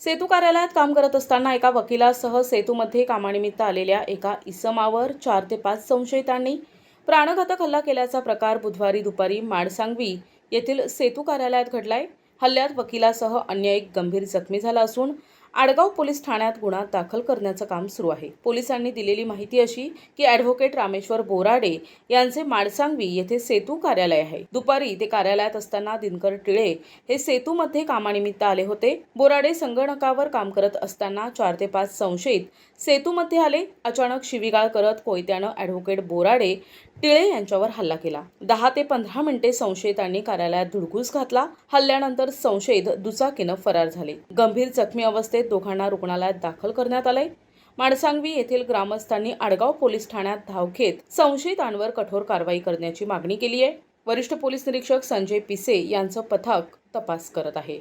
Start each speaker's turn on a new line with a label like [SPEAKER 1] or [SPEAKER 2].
[SPEAKER 1] सेतू कार्यालयात काम करत असताना एका वकिलासह सेतूमध्ये कामानिमित्त आलेल्या एका इसमावर चार ते पाच संशयितांनी प्राणघातक हल्ला केल्याचा प्रकार बुधवारी दुपारी माडसांगवी येथील सेतू कार्यालयात घडलाय. हल्ल्यात वकिलासह अन्य एक गंभीर जखमी झाला असून आडगाव पोलीस ठाण्यात गुन्हा दाखल करण्याचं काम सुरू आहे. पोलिसांनी दिलेली माहिती अशी की ॲडव्होकेट रामेश्वर बोराडे यांचे माडसांगवी येथे सेतू कार्यालय आहे. दुपारी ते कार्यालयात असताना दिनकर टिळे हे सेतूमध्ये कामानिमित्त आले होते. बोराडे संगणकावर काम करत असताना चार ते पाच संशयित सेतूमध्ये आले. अचानक शिवीगाळ करत कोयत्यानं ॲडव्होकेट बोराडे टिळे यांच्यावर हल्ला केला. दहा ते पंधरा मिनिटे संशयितांनी कार्यालयात धुडगूस घातला. हल्ल्यानंतर संशयित दुचाकीनं फरार झाले. गंभीर जखमी अवस्थेत दोघांना रुग्णालयात दाखल करण्यात आलंय. माणसांगवी येथील ग्रामस्थांनी आडगाव पोलीस ठाण्यात धाव घेत संशयितांवर कठोर कारवाई करण्याची मागणी केली आहे वरिष्ठ पोलीस निरीक्षक संजय पिसे यांचं पथक तपास करत आहे.